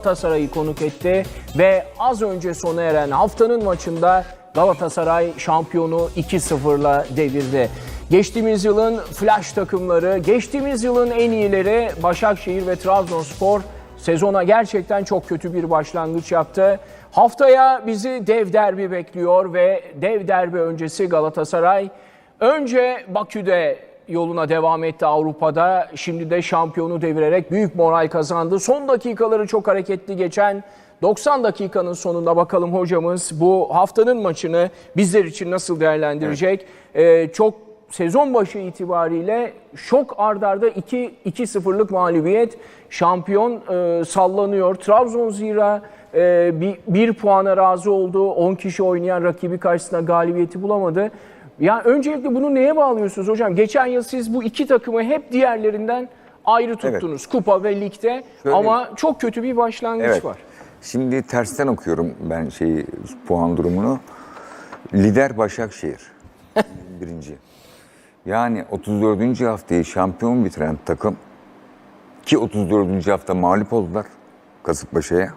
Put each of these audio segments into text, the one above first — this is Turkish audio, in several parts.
Galatasaray'ı konuk etti ve az önce sona eren haftanın maçında Galatasaray şampiyonu 2-0'la devirdi. Geçtiğimiz yılın flash takımları, geçtiğimiz yılın en iyileri Başakşehir ve Trabzonspor sezona gerçekten çok kötü bir başlangıç yaptı. Haftaya bizi dev derbi bekliyor ve dev derbi öncesi Galatasaray önce Bakü'de yoluna devam etti Avrupa'da. Şimdi de şampiyonu devirerek büyük moral kazandı. Son dakikaları çok hareketli geçen 90 dakikanın sonunda bakalım hocamız bu haftanın maçını bizler için nasıl değerlendirecek? Ee, çok sezon başı itibariyle şok ardarda 2 2-0'lık mağlubiyet. Şampiyon e, sallanıyor. Trabzon zira e, bir, bir puana razı oldu. 10 kişi oynayan rakibi karşısında galibiyeti bulamadı. Ya öncelikle bunu neye bağlıyorsunuz hocam? Geçen yıl siz bu iki takımı hep diğerlerinden ayrı tuttunuz. Kupa ve ligde Şöyle- ama çok kötü bir başlangıç Evet. var. Şimdi tersten okuyorum ben şeyi puan durumunu. Lider Başakşehir. birinci. Yani 34. haftayı şampiyon bitiren takım ki 34. hafta mağlup oldular Kasımpaşa'ya.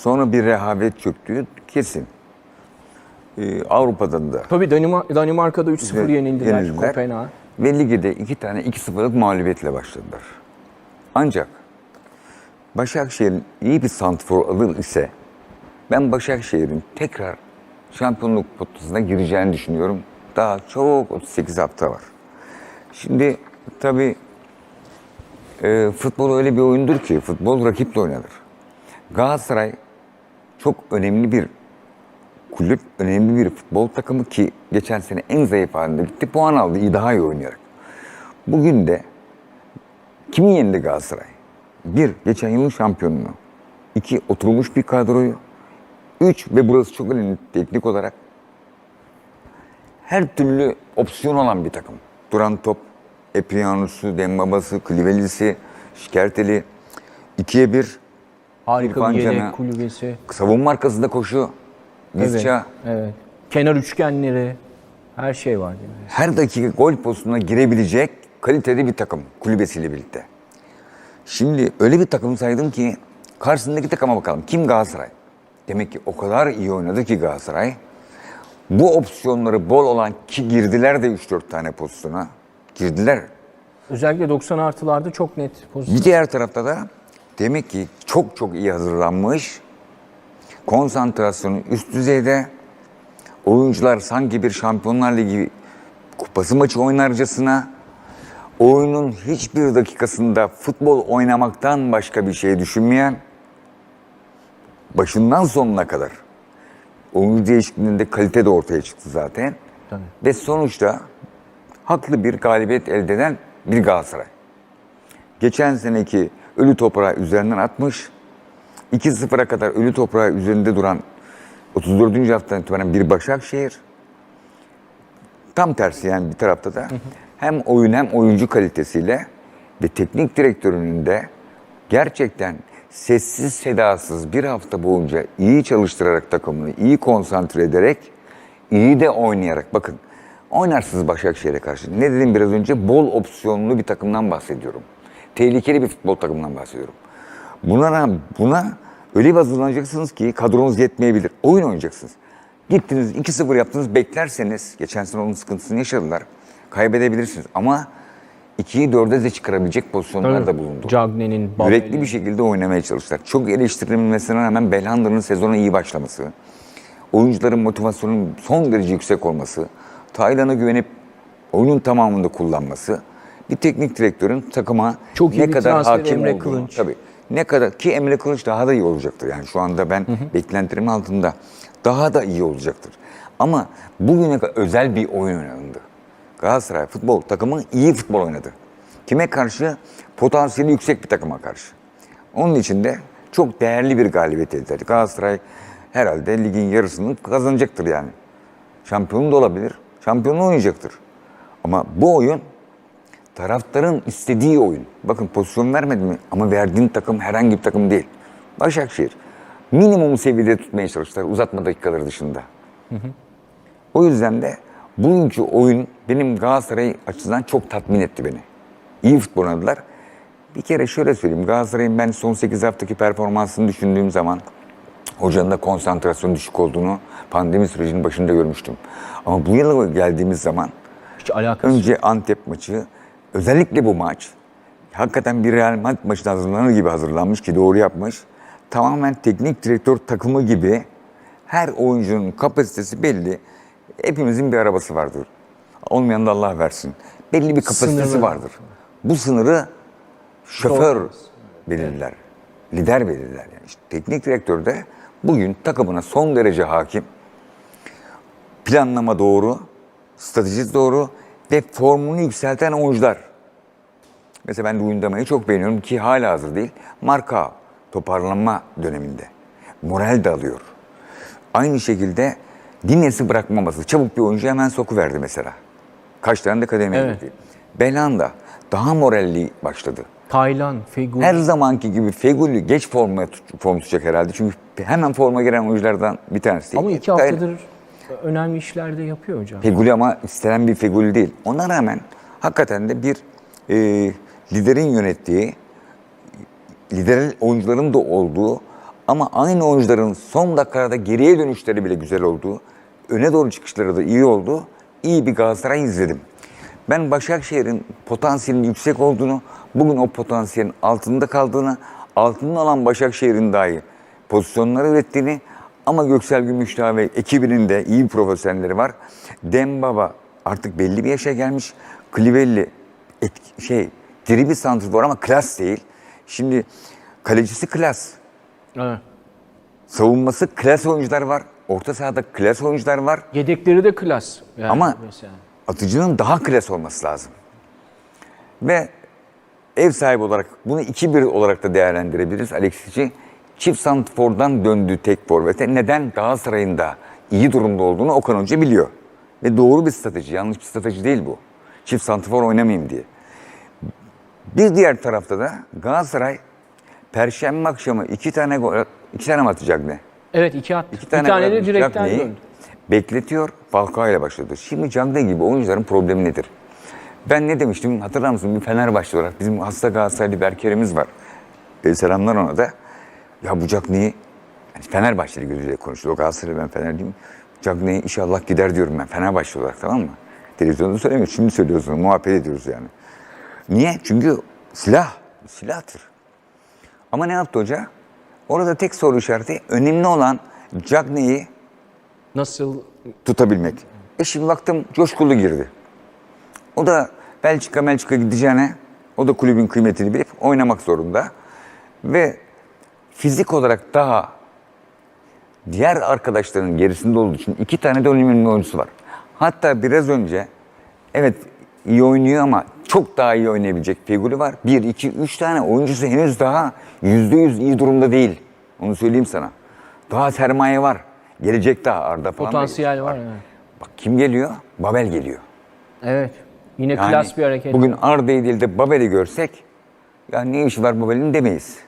Sonra bir rehavet çöktüğü kesin. Ee, Avrupa'dan da Tabii Danimar- Danimarka'da 3-0 yenildiler, yenildiler. Kopenhag. Ve ligde iki tane 2-0'lık mağlubiyetle başladılar. Ancak Başakşehir'in iyi bir santrfor alır ise ben Başakşehir'in tekrar şampiyonluk potasına gireceğini düşünüyorum. Daha çok 38 hafta var. Şimdi tabii e, futbol öyle bir oyundur ki futbol rakiple oynanır. Galatasaray çok önemli bir kulüp, önemli bir futbol takımı ki geçen sene en zayıf halinde gitti. Puan aldı iyi daha iyi oynayarak. Bugün de kimi yendi Galatasaray? Bir, geçen yılın şampiyonunu. İki, oturmuş bir kadroyu. Üç, ve burası çok önemli teknik olarak her türlü opsiyon olan bir takım. Duran top, Eprianosu, Dembabası, Klivelisi, Şikerteli. İkiye bir, Harika bir yedek kulübesi. savunma arkasında koşu, Evet, Vizca. evet. Kenar üçgenleri, her şey var. mi? her dakika gol pozisyonuna girebilecek kaliteli bir takım kulübesiyle birlikte. Şimdi öyle bir takım saydım ki karşısındaki takıma bakalım. Kim Galatasaray? Demek ki o kadar iyi oynadı ki Galatasaray. Bu opsiyonları bol olan ki girdiler de 3-4 tane pozisyona. Girdiler. Özellikle 90 artılarda çok net pozisyon. Bir diğer tarafta da demek ki çok çok iyi hazırlanmış. Konsantrasyonu üst düzeyde. Oyuncular sanki bir Şampiyonlar Ligi kupası maçı oynarcasına oyunun hiçbir dakikasında futbol oynamaktan başka bir şey düşünmeyen başından sonuna kadar oyuncu değişikliğinde kalite de ortaya çıktı zaten. Tabii. Ve sonuçta haklı bir galibiyet elde eden bir Galatasaray. Geçen seneki ölü toprağı üzerinden atmış. 2-0'a kadar ölü toprağı üzerinde duran 34. haftadan itibaren bir Başakşehir. Tam tersi yani bir tarafta da hem oyun hem oyuncu kalitesiyle ve teknik direktörünün de gerçekten sessiz sedasız bir hafta boyunca iyi çalıştırarak takımını, iyi konsantre ederek, iyi de oynayarak bakın oynarsınız Başakşehir'e karşı. Ne dedim biraz önce? Bol opsiyonlu bir takımdan bahsediyorum. Tehlikeli bir futbol takımından bahsediyorum. Buna rağmen buna öyle bir hazırlanacaksınız ki kadronuz yetmeyebilir. Oyun oynayacaksınız. Gittiniz 2-0 yaptınız beklerseniz geçen sene onun sıkıntısını yaşadılar. Kaybedebilirsiniz ama 2'yi 4'e de çıkarabilecek pozisyonlar da bulundu. Cagney'in, Yürekli bir şekilde oynamaya çalıştılar. Çok eleştirilmesine rağmen Belhanda'nın sezona iyi başlaması, oyuncuların motivasyonunun son derece yüksek olması, Taylan'a güvenip oyunun tamamında kullanması, bir teknik direktörün takıma Çok ne kadar hakim olduğunu, Kılınç. tabii ne kadar ki Emre Kılıç daha da iyi olacaktır. Yani şu anda ben beklentilerim altında daha da iyi olacaktır. Ama bugüne kadar özel bir oyun oynandı. Galatasaray futbol takımı iyi futbol oynadı. Kime karşı? Potansiyeli yüksek bir takıma karşı. Onun için de çok değerli bir galibiyet elde etti. Galatasaray herhalde ligin yarısını kazanacaktır yani. Şampiyon da olabilir. Şampiyonluğu oynayacaktır. Ama bu oyun taraftarın istediği oyun. Bakın pozisyon vermedi mi ama verdiğin takım herhangi bir takım değil. Başakşehir minimum seviyede tutmaya çalıştılar uzatma dakikaları dışında. O yüzden de bugünkü oyun benim Galatasaray açısından çok tatmin etti beni. İyi futbol oynadılar. Bir kere şöyle söyleyeyim. Galatasaray'ın ben son 8 haftaki performansını düşündüğüm zaman hocanın da konsantrasyon düşük olduğunu pandemi sürecinin başında görmüştüm. Ama bu yıla geldiğimiz zaman Hiç alakası önce Antep maçı, özellikle bu maç hakikaten bir Real Madrid maçına hazırlanır gibi hazırlanmış ki doğru yapmış. Tamamen teknik direktör takımı gibi her oyuncunun kapasitesi belli. Hepimizin bir arabası vardır. Olmayan da Allah versin. Belli bir kapasitesi Sınırı. vardır. Bu sınırı şoför belirler. Lider belirler. Yani işte teknik direktör de bugün takımına son derece hakim. Planlama doğru, strateji doğru ve formunu yükselten oyuncular. Mesela ben Luyendama'yı çok beğeniyorum ki hala hazır değil. Marka toparlanma döneminde. Moral de alıyor. Aynı şekilde dinlesi bırakmaması. Çabuk bir oyuncu hemen sokuverdi mesela. Kaç tane de akademiye Evet. gitti. Belanda daha moralli başladı. Taylan, Fegül. Her zamanki gibi Feguli geç forma form tutacak herhalde. Çünkü hemen forma giren oyunculardan bir tanesi. Ama iki haftadır önemli işler de yapıyor hocam. Feguli ama istenen bir Feguli değil. Ona rağmen hakikaten de bir e, liderin yönettiği, lider oyuncuların da olduğu ama aynı oyuncuların son dakikalarda geriye dönüşleri bile güzel olduğu, öne doğru çıkışları da iyi oldu. iyi bir Galatasaray izledim. Ben Başakşehir'in potansiyelinin yüksek olduğunu, bugün o potansiyelin altında kaldığını, altında olan Başakşehir'in dahi pozisyonlar ürettiğini ama Göksel Gümüşdağ ve ekibinin de iyi profesyonelleri var. Dembaba artık belli bir yaşa gelmiş. Clivelli et- şey diri bir santrfor ama klas değil. Şimdi kalecisi klas. Evet. Savunması klas oyuncular var. Orta sahada klas oyuncular var. Yedekleri de klas. Yani Ama mesela. atıcının daha klas olması lazım. Ve ev sahibi olarak bunu 2-1 olarak da değerlendirebiliriz Alexis'i. Çift santrfordan döndü tek forvete. Neden Galatasaray'ın da iyi durumda olduğunu Okan Hoca biliyor. Ve doğru bir strateji, yanlış bir strateji değil bu. Çift santrfor oynamayayım diye. Bir diğer tarafta da Galatasaray Perşembe akşamı iki tane gol, iki tane mi atacak ne? Evet iki at. İki tane, bir tane de direkten döndü. Bekletiyor, Falcao ile başladı. Şimdi Cagney gibi oyuncuların problemi nedir? Ben ne demiştim hatırlar mısın? Bir Fenerbahçe olarak bizim hasta Galatasaraylı Berker'imiz var. E, selamlar ona da. Ya bu Cagney'i, yani Fenerbahçeli gözüyle konuşuyor. O Galatasaraylı ben Fenerliyim. Cagney inşallah gider diyorum ben Fenerbahçe olarak tamam mı? Televizyonda söylemiyoruz. Şimdi söylüyorsun. Muhabbet ediyoruz yani. Niye? Çünkü silah. Silahtır. Ama ne yaptı hoca? Orada tek soru işareti önemli olan Cagney'i Nasıl tutabilmek. E şimdi baktım coşkulu girdi. O da Belçika Belçika gideceğine o da kulübün kıymetini bilip oynamak zorunda. Ve fizik olarak daha diğer arkadaşlarının gerisinde olduğu için iki tane de önemli oyuncusu var. Hatta biraz önce evet iyi oynuyor ama çok daha iyi oynayabilecek figürü var. Bir, iki, üç tane oyuncusu henüz daha yüzde yüz iyi durumda değil. Onu söyleyeyim sana. Daha sermaye var. Gelecek daha Arda falan. potansiyel var. Evet. Bak kim geliyor? Babel geliyor. evet. Yine Yani klas bir hareket. Bugün Arda'yı değil de Babel'i görsek ya ne işi var Babel'in demeyiz.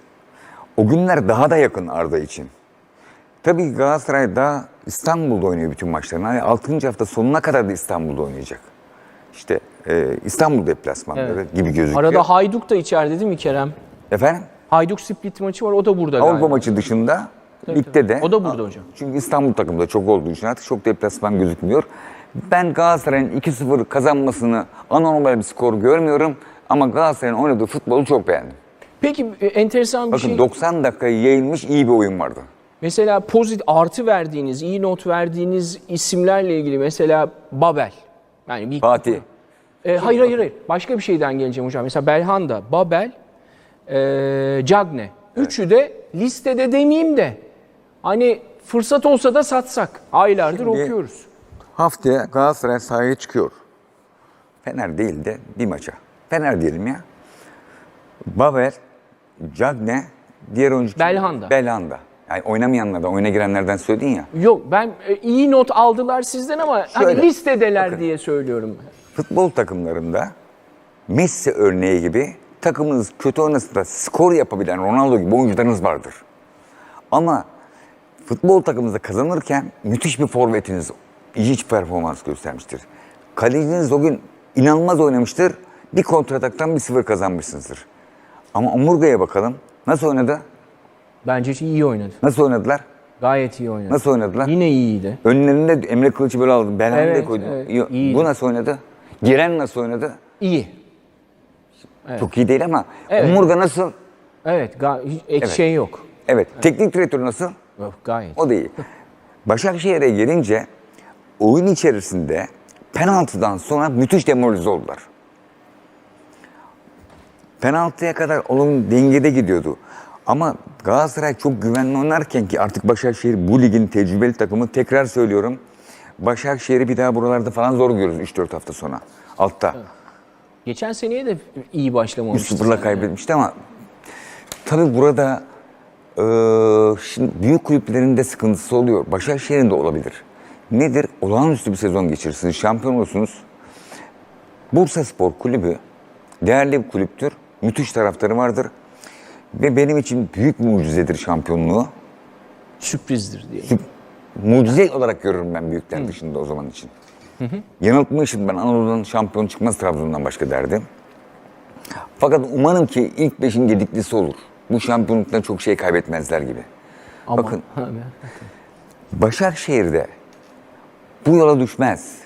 O günler daha da yakın Arda için. Tabii Galatasaray daha İstanbul'da oynuyor bütün maçlarını. Hani 6. hafta sonuna kadar da İstanbul'da oynayacak. İşte e, İstanbul deplasmanları Evet. gibi gözüküyor. Arada Hayduk da içeride değil mi Kerem? Efendim? Hayduk Split maçı var o da burada Avrupa galiba. maçı dışında Tabii, ligde tabii. de. O da burada hocam. Çünkü İstanbul takımda çok olduğu için artık çok deplasman gözükmüyor. Ben Galatasaray'ın 2-0 kazanmasını anormal bir skor görmüyorum. Ama Galatasaray'ın oynadığı futbolu çok beğendim. Peki e, enteresan bir Bakın şey. 90 dakikayı yayılmış iyi bir oyun vardı. Mesela pozit artı verdiğiniz, iyi not verdiğiniz isimlerle ilgili mesela Babel. Yani bir Fatih. E, hayır hayır hayır. Başka bir şeyden geleceğim hocam. Mesela Belhanda, Babel, e, Cagne. Üçü de listede demeyeyim de hani fırsat olsa da satsak. Aylardır Şimdi- okuyoruz. Haftaya Galatasaray sahaya çıkıyor. Fener değil de bir maça. Fener diyelim ya. Babel, Cagne, diğer oyuncu kim? Belhanda. Belhanda. Yani oynamayanlardan, oyuna girenlerden söyledin ya. Yok ben e, iyi not aldılar sizden ama hani Şöyle, listedeler diye söylüyorum. Futbol takımlarında Messi örneği gibi takımınız kötü oynasa da skor yapabilen Ronaldo gibi oyuncularınız vardır. Ama futbol takımınızda kazanırken müthiş bir forvetiniz hiç performans göstermiştir. Kaleciniz o gün inanılmaz oynamıştır. Bir kontrataktan bir sıfır kazanmışsınızdır. Ama omurgaya bakalım. Nasıl oynadı? Bence iyi oynadı. Nasıl oynadılar? Gayet iyi oynadı. Nasıl oynadılar? Yine iyiydi. Önlerinde Emre Kılıç'ı böyle aldı. Belhanda Evet, koydu. evet, İyi- iyiydi. Bu nasıl oynadı? Giren nasıl oynadı? İyi. Çok iyi değil ama Evet. omurga nasıl? Evet, hiç ek Evet. şey yok. Evet. Teknik direktör nasıl? Yok, gayet. O da iyi. Başakşehir'e gelince oyun içerisinde penaltıdan sonra müthiş demoralize oldular. Penaltıya kadar oyun dengede gidiyordu. Ama Galatasaray çok güvenli oynarken ki artık Başakşehir bu ligin tecrübeli takımı tekrar söylüyorum. Başakşehir'i bir daha buralarda falan zor görürüz 3-4 hafta sonra. Altta. Geçen seneye de iyi başlamamıştı. 3-0'la sanki. kaybetmişti ama tabii burada eee, şimdi büyük kulüplerin de sıkıntısı oluyor. Başakşehir'in de olabilir. Nedir? Olağanüstü bir sezon geçirirsiniz, şampiyon olursunuz. Bursa Spor Kulübü değerli bir kulüptür. Müthiş taraftarı vardır. Ve benim için büyük mucizedir şampiyonluğu. Sürprizdir diye. Mucize olarak görürüm ben büyükler dışında o zaman için. Yanıltmışım ben Anadolu'dan şampiyon çıkmaz Trabzon'dan başka derdim. Fakat umarım ki ilk beşin gediklisi olur. Bu şampiyonluktan çok şey kaybetmezler gibi. Ama, Bakın. Başakşehir'de bu yola düşmez.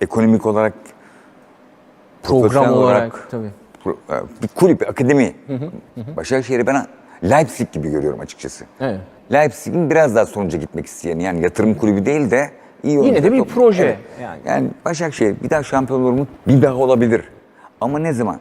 Ekonomik olarak, program profesyonel olarak, tabii. E, bir kulüp, akademi. Başakşehir'i ben Leipzig gibi görüyorum açıkçası. Evet. Leipzig'in biraz daha sonuca gitmek isteyen yani yatırım kulübü değil de iyi Yine de bir top- proje Evet. yani. Yani Başakşehir bir daha şampiyon olur mu? Bir daha olabilir. Ama ne zaman?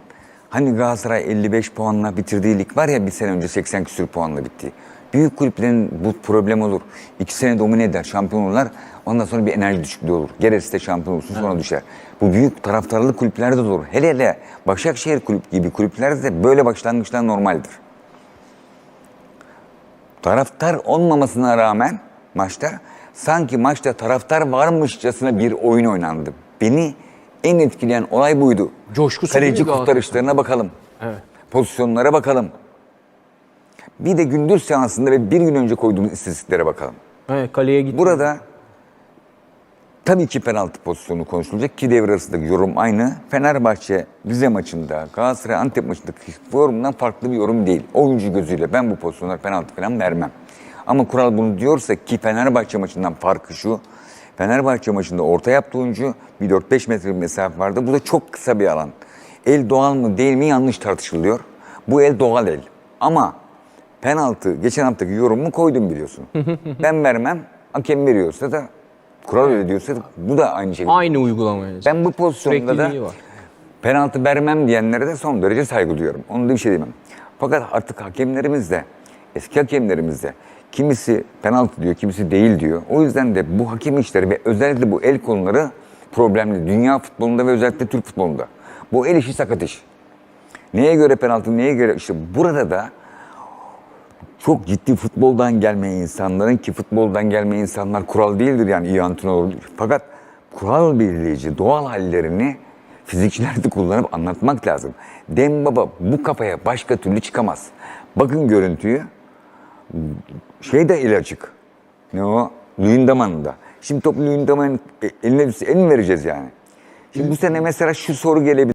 Hani Galatasaray 55 puanla bitirdiği lig var ya bir sene önce 80 küsür puanla bitti. Büyük kulüplerin bu problem olur. İki sene domine eder, şampiyon olurlar. Ondan sonra bir enerji düşüklüğü olur. Gerisi de şampiyon olursun sonra düşer. Bu büyük taraftarlı kulüplerde de olur. Hele hele Başakşehir kulüp gibi kulüplerde de böyle başlangıçlar normaldir taraftar olmamasına rağmen maçta sanki maçta taraftar varmışçasına bir oyun oynandı. Beni en etkileyen olay buydu. Coşkusu Kaleci değil mi Galatasaray? kurtarışlarına bakalım. Evet. Pozisyonlara bakalım. Bir de gündüz seansında ve bir gün önce koyduğumuz istatistiklere bakalım. Evet, kaleye gitti. Burada tabii ki penaltı pozisyonu konuşulacak ki devre arasındaki yorum aynı. Fenerbahçe Rize maçında, Galatasaray Antep maçındaki yorumdan farklı bir yorum değil. Oyuncu gözüyle ben bu pozisyonlara penaltı falan vermem. Ama kural bunu diyorsa ki Fenerbahçe maçından farkı şu. Fenerbahçe maçında orta yaptı oyuncu bir 4-5 metre bir mesafe vardı. Bu da çok kısa bir alan. El doğal mı değil mi yanlış tartışılıyor. Bu el doğal el. Ama penaltı geçen haftaki yorumumu koydum biliyorsun. ben vermem. Hakem veriyorsa da kural öyle diyorsa da bu da aynı şey. Aynı uygulamaya. Ben bu pozisyonda da var. penaltı vermem diyenlere de son derece saygı duyuyorum. Onu da bir şey diyemem. Fakat artık hakemlerimiz de, eski hakemlerimiz de kimisi penaltı diyor, kimisi değil diyor. O yüzden de bu hakem işleri ve özellikle bu el konuları problemli. Dünya futbolunda ve özellikle Türk futbolunda. Bu el işi sakat iş. Neye göre penaltı, neye göre işte burada da çok ciddi futboldan gelme insanların ki futboldan gelme insanlar kural değildir yani iyi antrenör. Fakat kural belirleyici doğal hallerini fizikçilerde kullanıp anlatmak lazım. Dembaba bu kafaya başka türlü çıkamaz. Bakın görüntüyü. Şey de el açık. Ne o? Luyendama'nın da. Şimdi topu Luyendama'nın eline düşse el mi vereceğiz yani? Şimdi bu sene mesela şu soru gelebilir.